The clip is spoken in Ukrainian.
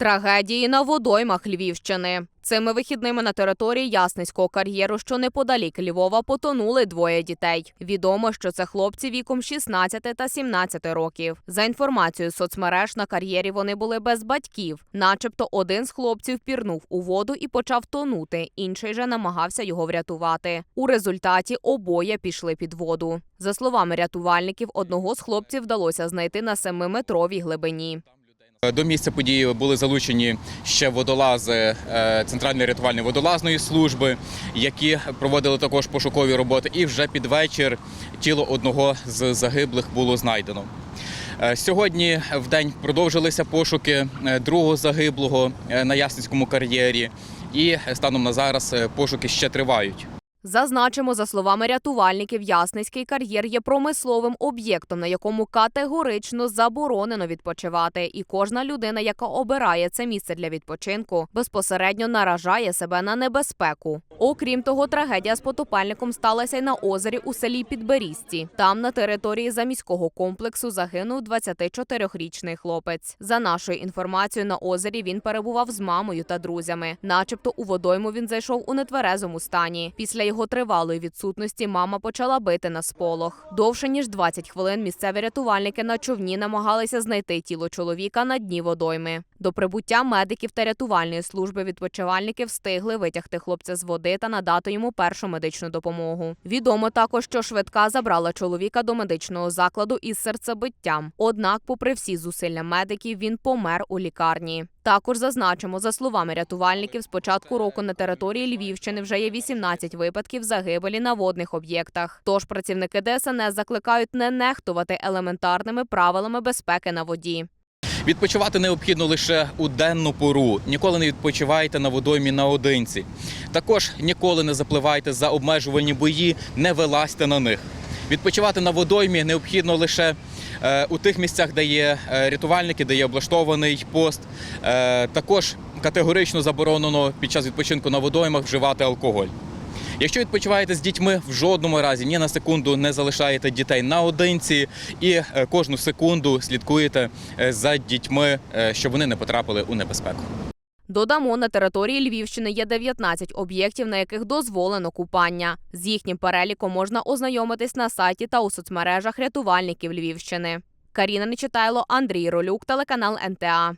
Трагедії на водоймах Львівщини. Цими вихідними на території Ясницького кар'єру, що неподалік Львова, потонули двоє дітей. Відомо, що це хлопці віком 16 та 17 років. За інформацією соцмереж, на кар'єрі вони були без батьків. Начебто один з хлопців пірнув у воду і почав тонути, інший же намагався його врятувати. У результаті обоє пішли під воду. За словами рятувальників, одного з хлопців вдалося знайти на 7-метровій глибині. До місця події були залучені ще водолази е, Центральної рятувальної водолазної служби, які проводили також пошукові роботи. І вже під вечір тіло одного з загиблих було знайдено. Е, Сьогодні в день продовжилися пошуки е, другого загиблого на Ясницькому кар'єрі, і станом на зараз пошуки ще тривають. Зазначимо, за словами рятувальників, Ясницький кар'єр є промисловим об'єктом, на якому категорично заборонено відпочивати, і кожна людина, яка обирає це місце для відпочинку, безпосередньо наражає себе на небезпеку. Окрім того, трагедія з потопельником сталася й на озері у селі Підберізці. Там, на території заміського комплексу, загинув 24-річний хлопець. За нашою інформацією, на озері він перебував з мамою та друзями. Начебто у водойму він зайшов у нетверезому стані. Після його тривалої відсутності мама почала бити на сполох. Довше ніж 20 хвилин місцеві рятувальники на човні намагалися знайти тіло чоловіка на дні водойми. До прибуття медиків та рятувальної служби відпочивальники встигли витягти хлопця з води та надати йому першу медичну допомогу. Відомо також, що швидка забрала чоловіка до медичного закладу із серцебиттям. Однак, попри всі зусилля медиків, він помер у лікарні. Також зазначимо, за словами рятувальників, з початку року на території Львівщини вже є 18 випадків загибелі на водних об'єктах. Тож працівники ДСНС закликають не нехтувати елементарними правилами безпеки на воді. Відпочивати необхідно лише у денну пору. Ніколи не відпочивайте на водоймі наодинці. Також ніколи не запливайте за обмежувальні бої, не вилазьте на них. Відпочивати на водоймі необхідно лише е, у тих місцях, де є е, рятувальники, де є облаштований пост. Е, також категорично заборонено під час відпочинку на водоймах вживати алкоголь. Якщо відпочиваєте з дітьми, в жодному разі ні на секунду не залишаєте дітей наодинці і е, кожну секунду слідкуєте е, за дітьми, е, щоб вони не потрапили у небезпеку. Додамо, на території Львівщини є 19 об'єктів, на яких дозволено купання. З їхнім переліком можна ознайомитись на сайті та у соцмережах рятувальників Львівщини. Каріна Нечитайло, Андрій Ролюк, телеканал НТА.